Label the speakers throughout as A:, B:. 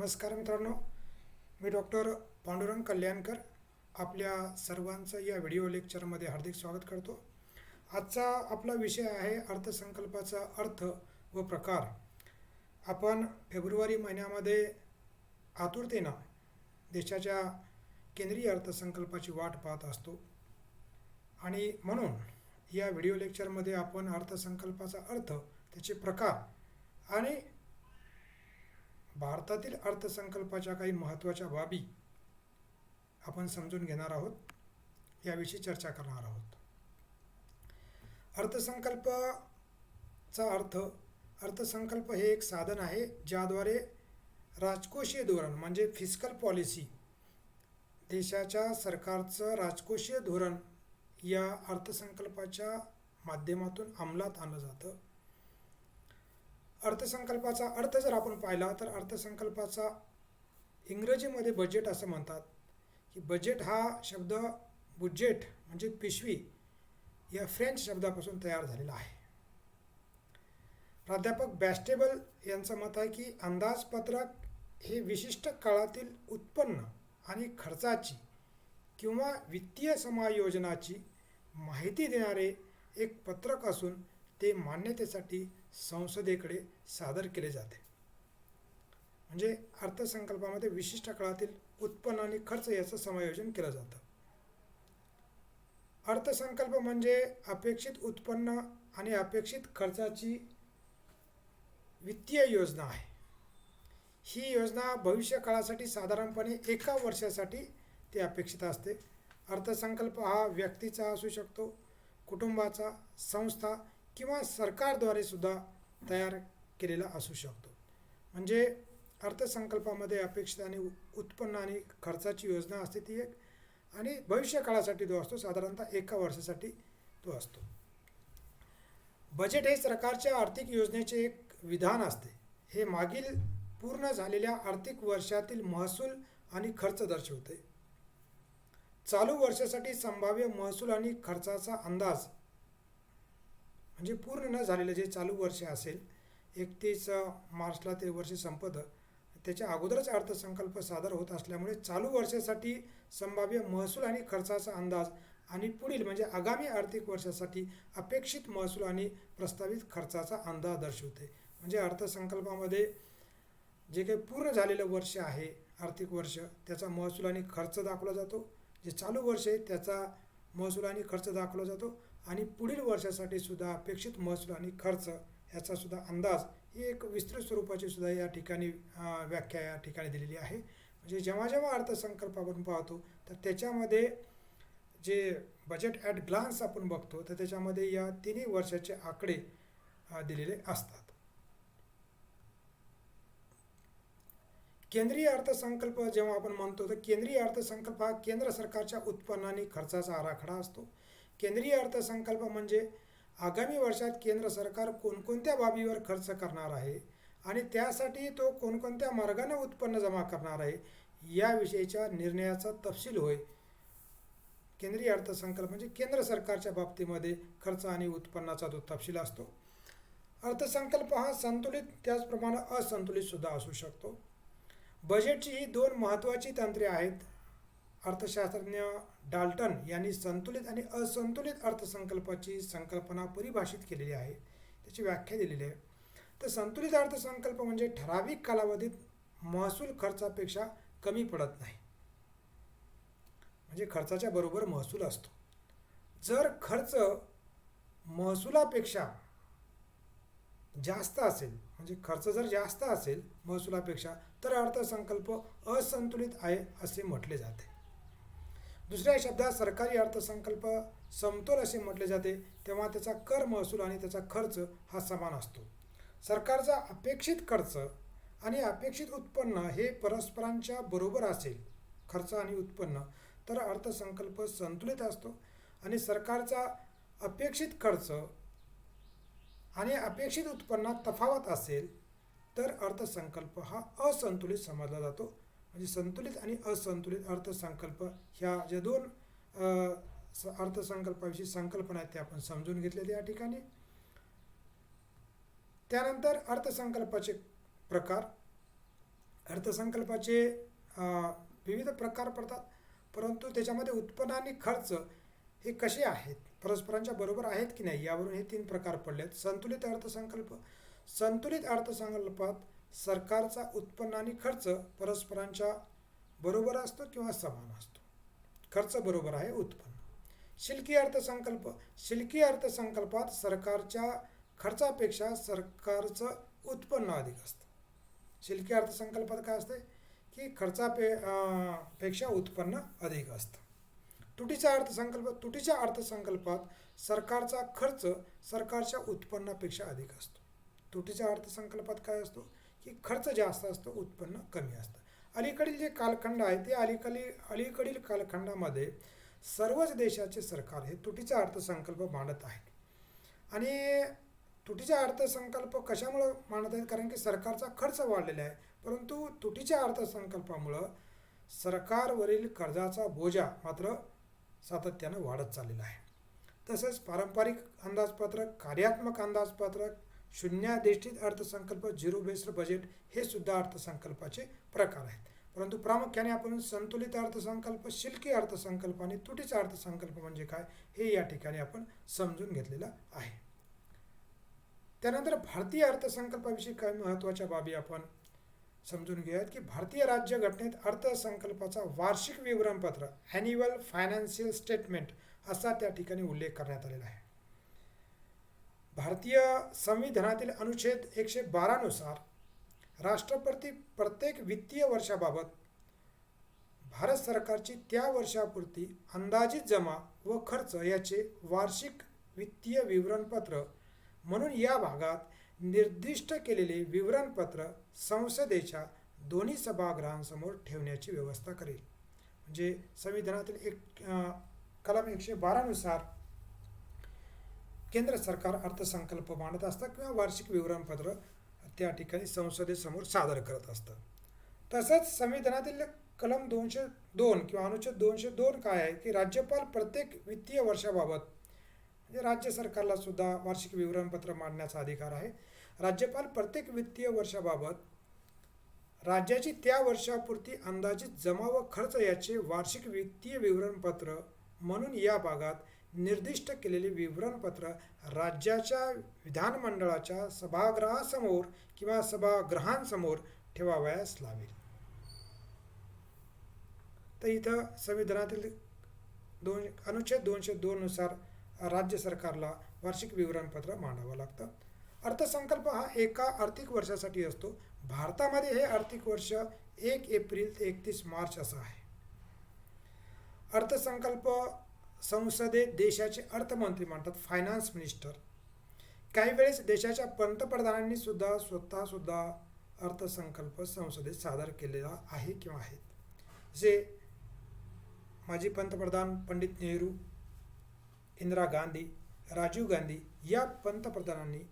A: नमस्कार मित्रांनो. मी डॉक्टर पांडुरंग कल्याणकर आपल्या सर्वांचं या व्हिडिओ लेक्चरमध्ये हार्दिक स्वागत करतो. आजचा आपला विषय आहे अर्थसंकल्पाचा अर्थ व प्रकार. आपण फेब्रुवारी महिन्यामध्ये आतुरतेनं देशाच्या केंद्रीय अर्थसंकल्पाची वाट पाहत असतो. आणि म्हणून या व्हिडिओ लेक्चरमध्ये आपण अर्थसंकल्पाचा अर्थ त्याचे प्रकार आणि भारतातील अर्थसंकल्पाच्या काही महत्त्वाच्या बाबी आपण समजून घेणार आहोत याविषयी चर्चा करणार आहोत. अर्थसंकल्पाचा अर्थ अर्थसंकल्प हे एक साधन आहे ज्याद्वारे राजकोषीय धोरण म्हणजे फिस्कल पॉलिसी देशाच्या सरकारचं राजकोषीय धोरण या अर्थसंकल्पाच्या माध्यमातून अंमलात आणलं जातं. अर्थसंकल्पाचा अर्थ जर आपण पाहिला तर अर्थसंकल्पाचा इंग्रजीमध्ये बजेट असं म्हणतात की बजेट हा शब्द बुजेट म्हणजे पिशवी या फ्रेंच शब्दापासून तयार झालेला आहे. प्राध्यापक बॅस्टेबल यांचं मत आहे की अंदाजपत्रक हे विशिष्ट काळातील उत्पन्न आणि खर्चाची किंवा वित्तीय समायोजनाची माहिती देणारे एक पत्रक असून ते मान्यतेसाठी संसदेकडे सादर केले जाते. म्हणजे अर्थसंकल्पामध्ये विशिष्ट काळातील उत्पन्न आणि खर्च याचं समायोजन केलं जातं. अर्थसंकल्प म्हणजे अपेक्षित उत्पन्न आणि अपेक्षित खर्चाची वित्तीय योजना आहे. ही योजना भविष्य काळासाठी साधारणपणे एका वर्षासाठी ती अपेक्षित असते. अर्थसंकल्प हा व्यक्तीचा असू शकतो कुटुंबाचा संस्था किंवा सरकारद्वारे सुद्धा तयार केलेला असू शकतो. म्हणजे अर्थसंकल्पामध्ये अपेक्षित आणि उत्पन्न आणि खर्चाची योजना असते ती एक आणि भविष्य काळासाठी तो असतो साधारणतः एका वर्षासाठी तो असतो. बजेट हे सरकारच्या आर्थिक योजनेचे एक विधान असते. हे मागील पूर्ण झालेल्या आर्थिक वर्षातील महसूल आणि खर्च दर्शवते. चालू वर्षासाठी संभाव्य महसूल आणि खर्चाचा अंदाज म्हणजे पूर्ण न झालेलं जे चालू वर्ष असेल एकतीस मार्चला ते वर्ष संपतं त्याच्या अगोदरच अर्थसंकल्प सादर होत असल्यामुळे चालू वर्षासाठी संभाव्य महसूल आणि खर्चाचा अंदाज आणि पुढील म्हणजे आगामी आर्थिक वर्षासाठी अपेक्षित महसूल आणि प्रस्तावित खर्चाचा अंदाज दर्शवते. म्हणजे अर्थसंकल्पामध्ये जे काही पूर्ण झालेलं वर्ष आहे आर्थिक वर्ष त्याचा महसूल आणि खर्च दाखवला जातो. जे चालू वर्ष आहे त्याचा महसूल आणि खर्च दाखवला जातो. आणि पुढील वर्षासाठी सुद्धा अपेक्षित महसूल आणि खर्च याचा सुद्धा अंदाज ही एक विस्तृत स्वरूपाची सुद्धा या ठिकाणी व्याख्या या ठिकाणी दिलेली आहे. म्हणजे जेव्हा जेव्हा अर्थसंकल्प आपण पाहतो तर त्याच्यामध्ये जे बजेट ॲट ग्लान्स आपण बघतो तर त्याच्यामध्ये या तिन्ही वर्षाचे आकडे दिलेले असतात. केंद्रीय अर्थसंकल्प जेव्हा आपण म्हणतो तर केंद्रीय अर्थसंकल्प हा केंद्र सरकारच्या उत्पन्न आणि खर्चाचा आराखडा असतो. केंद्रीय अर्थसंकल्प म्हणजे आगामी वर्षात केंद्र सरकार कोणकोणत्या बाबीवर खर्च करणार आहे आणि त्यासाठी तो कोणकोणत्या मार्गाने उत्पन्न जमा करणार आहे याविषयीच्या निर्णयाचा तपशील होय. केंद्रीय अर्थसंकल्प म्हणजे केंद्र सरकारच्या बाबतीमध्ये खर्च आणि उत्पन्नाचा तो तपशील असतो. अर्थसंकल्प हा संतुलित त्याचप्रमाणे असंतुलित सुद्धा असू शकतो. बजेटची ही दोन महत्त्वाची तंत्रे आहेत. अर्थशास्त्रज्ञ डाल्टन यांनी संतुलित आणि असंतुलित अर्थसंकल्पाची संकल्पना परिभाषित केलेली आहे. त्याची व्याख्या दिलेली आहे. तर संतुलित अर्थसंकल्प म्हणजे ठराविक कालावधीत महसूल खर्चापेक्षा कमी पडत नाही. म्हणजे खर्चाच्या बरोबर महसूल असतो. जर खर्च महसुलापेक्षा जास्त असेल म्हणजे खर्च जर जास्त असेल महसुलापेक्षा तर अर्थसंकल्प असंतुलित आहे असे म्हटले जाते. दुसऱ्या शब्दात सरकारी अर्थसंकल्प समतोल असे म्हटले जाते तेव्हा त्याचा कर महसूल आणि त्याचा खर्च हा समान असतो. सरकारचा अपेक्षित खर्च आणि अपेक्षित उत्पन्न हे परस्परांच्या बरोबर असेल. खर्च आणि उत्पन्न तर अर्थसंकल्प संतुलित असतो आणि सरकारचा अपेक्षित खर्च आणि अपेक्षित उत्पन्नात तफावत असेल तर अर्थसंकल्प हा असंतुलित समजला जातो. म्हणजे संतुलित आणि असंतुलित अर्थसंकल्प ह्या ज्या दोन अर्थसंकल्पाविषयी संकल्पना आहेत त्या आपण समजून घेतलेल्या या ठिकाणी. त्यानंतर अर्थसंकल्पाचे प्रकार. अर्थसंकल्पाचे विविध प्रकार पडतात परंतु त्याच्यामध्ये उत्पन्न आणि खर्च हे कसे आहेत? परस्परांच्या बरोबर आहेत की नाही? यावरून हे तीन प्रकार पडले आहेत संतुलित अर्थसंकल्प. संतुलित अर्थसंकल्पात सरकारचा उत्पन्न आणि खर्च परस्परांच्या बरोबर असतो किंवा समान असतो. खर्च बरोबर आहे उत्पन्न. शिल्की अर्थसंकल्प शिल्की अर्थसंकल्पात सरकारच्या खर्चापेक्षा सरकारचं उत्पन्न अधिक असतं. शिल्की अर्थसंकल्पात काय असते की खर्चापे पेक्षा उत्पन्न अधिक असतं. तुटीचा अर्थसंकल्प तुटीच्या अर्थसंकल्पात सरकारचा खर्च सरकारच्या उत्पन्नापेक्षा अधिक असतो. तुटीच्या अर्थसंकल्पात काय असतो? की खर्च जास्त असतो उत्पन्न कमी असतं. अलीकडील जे कालखंड आहे ते अलीकडील अलीकडील कालखंडामध्ये सर्वच देशाचे सरकार हे तुटीचा अर्थसंकल्प मांडत आहेत. आणि तुटीचा अर्थसंकल्प कशामुळं मांडत आहेत? कारण की सरकारचा खर्च वाढलेला आहे. परंतु तुटीच्या अर्थसंकल्पामुळं सरकारवरील कर्जाचा बोजा मात्र सातत्यानं वाढत चाललेला आहे. तसंच पारंपरिक अंदाजपत्रक कार्यात्मक अंदाजपत्रक शून्याधिष्ठित अर्थसंकल्प झिरो बेस्ड बजेट हे सुद्धा अर्थसंकल्पाचे प्रकार आहेत. परंतु प्रामुख्याने आपण संतुलित अर्थसंकल्प शिल्की अर्थसंकल्प आणि तुटीचा अर्थसंकल्प म्हणजे काय हे या ठिकाणी आपण समजून घेतलेलं आहे. त्यानंतर भारतीय अर्थसंकल्पाविषयी काही महत्त्वाच्या बाबी आपण समजून घेऊयात की भारतीय राज्यघटनेत अर्थसंकल्पाचा वार्षिक विवरणपत्र ॲन्युअल फायनान्शियल स्टेटमेंट असा त्या ठिकाणी उल्लेख करण्यात आलेला आहे. भारतीय संविधानातील अनुच्छेद एकशे बारानुसार राष्ट्रपती प्रत्येक वित्तीय वर्षाबाबत भारत सरकारची त्या वर्षापुरती अंदाजित जमा व खर्च याचे वार्षिक वित्तीय विवरणपत्र म्हणून या भागात निर्दिष्ट केलेले विवरणपत्र संसदेच्या दोन्ही सभागृहांसमोर ठेवण्याची व्यवस्था करेल. म्हणजे संविधानातील एक कलम एकशे बारानुसार केंद्र सरकार अर्थसंकल्प मांडत असतं किंवा वार्षिक विवरणपत्र त्या ठिकाणी संसदेसमोर सादर करत असतं. तसंच संविधानातील कलम दोनशे दोन किंवा अनुच्छेद दोनशे दोन काय आहे की राज्यपाल प्रत्येक वित्तीय वर्षाबाबत म्हणजे राज्य सरकारला सुद्धा वार्षिक विवरणपत्र मांडण्याचा अधिकार आहे. राज्यपाल प्रत्येक वित्तीय वर्षाबाबत राज्याची त्या वर्षापुरती अंदाजित जमा व खर्च याचे वार्षिक वित्तीय विवरणपत्र म्हणून या भागात निर्दिष्ट केलेले विवरणपत्र राज्याच्या विधानमंडळाच्या सभागृहासमोर किंवा सभागृहांसमोर ठेवावयास लावेल. तर इथं संविधानातील दोन अनुच्छेद दोनशे दोननुसार राज्य सरकारला वार्षिक विवरणपत्र मांडावं लागतं. अर्थसंकल्प हा एका आर्थिक वर्षासाठी असतो. भारतामध्ये हे आर्थिक वर्ष एक एप्रिल ते एकतीस मार्च असं आहे. अर्थसंकल्प संसदेत देशाचे अर्थमंत्री म्हणतात फायनान्स मिनिस्टर काही वेळेस देशाच्या पंतप्रधानांनी सुद्धा स्वतःसुद्धा अर्थसंकल्प संसदेत सादर केलेला आहे किंवा आहेत. जे माजी पंतप्रधान पंडित नेहरू इंदिरा गांधी राजीव गांधी या पंतप्रधानांनी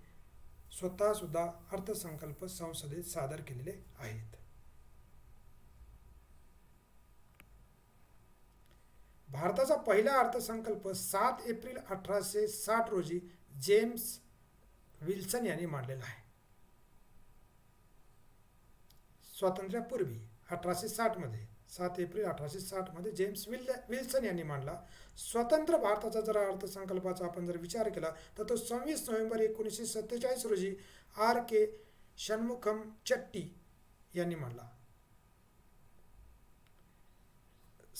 A: स्वतःसुद्धा अर्थसंकल्प संसदेत सादर केलेले आहेत. भारताचा पहिला अर्थसंकल्प सात एप्रिल अठराशे साठ रोजी जेम्स विल्सन यांनी मांडलेला आहे. स्वातंत्र्यापूर्वी अठराशे साठमध्ये सात एप्रिल अठराशे साठमध्ये जेम्स विल विल्सन यांनी मांडला. स्वतंत्र भारताचा जर अर्थसंकल्पाचा आपण जर विचार केला तर तो सव्वीस नोव्हेंबर एकोणीसशे सत्तेचाळीस रोजी आर के षण्मुखम चट्टी यांनी मांडला.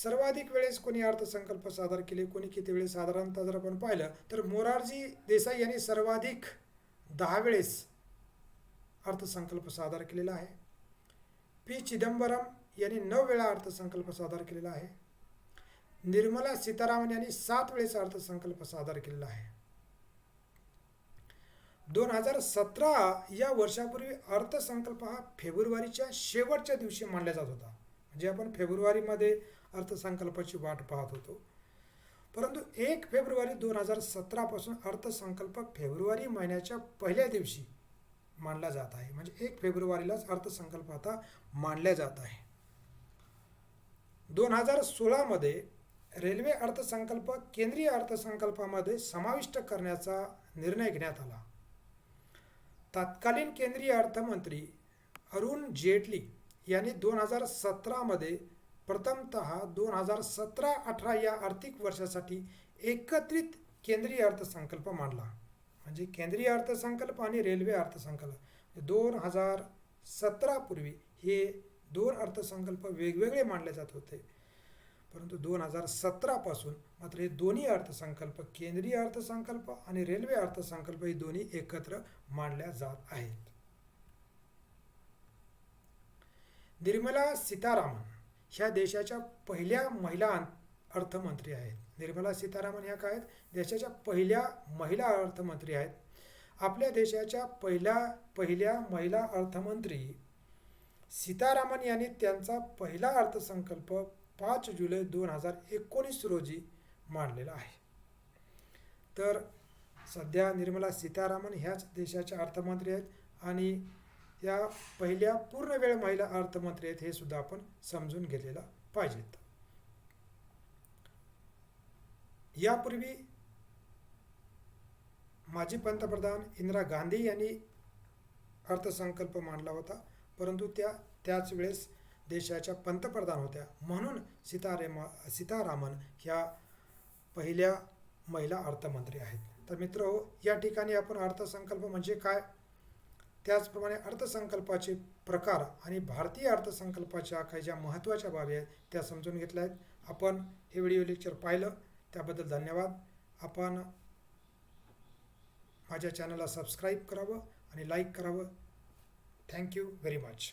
A: सर्वाधिक वेळेस कोणी अर्थसंकल्प सादर केले कोणी किती वेळेस साधारणतः जर आपण पाहिलं तर मोरारजी देसाई यांनी सर्वाधिक दहा वेळेस अर्थसंकल्प सादर केलेला आहे. पी. चिदंबरम यांनी नऊ वेळा अर्थसंकल्प सादर केलेला आहे. निर्मला सीतारामन यांनी सात वेळेस अर्थसंकल्प सादर केलेला आहे. दोन हजार सतरा या वर्षापूर्वी अर्थसंकल्प हा फेब्रुवारीच्या शेवटच्या दिवशी मांडला जात होता. म्हणजे आपण फेब्रुवारीमध्ये अर्थसंकल्पाची वाट पाहत होतो. परंतु एक फेब्रुवारी दोन हजार सतरापासून अर्थसंकल्प फेब्रुवारी महिन्याच्या पहिल्या दिवशी मांडला जात आहे. म्हणजे एक फेब्रुवारीलाच अर्थसंकल्प आता मांडला जात आहे. दोन हजार सोळामध्ये रेल्वे अर्थसंकल्प केंद्रीय अर्थसंकल्पामध्ये समाविष्ट करण्याचा निर्णय घेण्यात आला. तत्कालीन केंद्रीय अर्थमंत्री अरुण जेटली यांनी दोन हजार सतरामध्ये प्रथमतः दोन हजार सतरा अठरा या आर्थिक वर्षासाठी एकत्रित केंद्रीय अर्थसंकल्प मांडला. म्हणजे केंद्रीय अर्थसंकल्प आणि रेल्वे अर्थसंकल्प. म्हणजे दोन हजार सतरापूर्वी हे दोन अर्थसंकल्प वेगवेगळे मांडले जात होते. परंतु दोन हजार सतरापासून मात्र हे दोन्ही अर्थसंकल्प केंद्रीय अर्थसंकल्प आणि रेल्वे अर्थसंकल्प हे दोन्ही एकत्र मांडल्या जात आहेत. निर्मला सीतारामन ह्या देशाच्या पहिल्या महिला अर्थमंत्री आहेत. निर्मला सीतारामन ह्या काय आहेत? देशाच्या पहिल्या महिला अर्थमंत्री आहेत. आपल्या देशाच्या पहिल्या पहिल्या महिला अर्थमंत्री सीतारामन यांनी त्यांचा पहिला अर्थसंकल्प पाच जुलै दोन हजार एकोणीस रोजी मांडलेला आहे. तर सध्या निर्मला सीतारामन ह्याच देशाच्या अर्थमंत्री आहेत आणि या पहिल्या पूर्ण वेळ महिला अर्थमंत्री आहेत हे सुद्धा आपण समजून घेतलेलं पाहिजेत. यापूर्वी माजी पंतप्रधान इंदिरा गांधी यांनी अर्थसंकल्प मांडला होता परंतु त्या त्याच वेळेस देशाच्या पंतप्रधान होत्या. म्हणून सीतारेमा सीतारामन ह्या पहिल्या महिला अर्थमंत्री आहेत. तर मित्र हो, या ठिकाणी आपण अर्थसंकल्प म्हणजे काय? त्याचप्रमाणे अर्थसंकल्पाचे प्रकार आणि भारतीय अर्थसंकल्पाच्या काही ज्या महत्त्वाच्या बाबी आहेत त्या समजून घेतल्या आहेत. आपण हे व्हिडिओ लेक्चर पाहिलं त्याबद्दल धन्यवाद. आपण माझ्या चॅनलला सबस्क्राईब करावं आणि लाईक करावं. Thank you very much.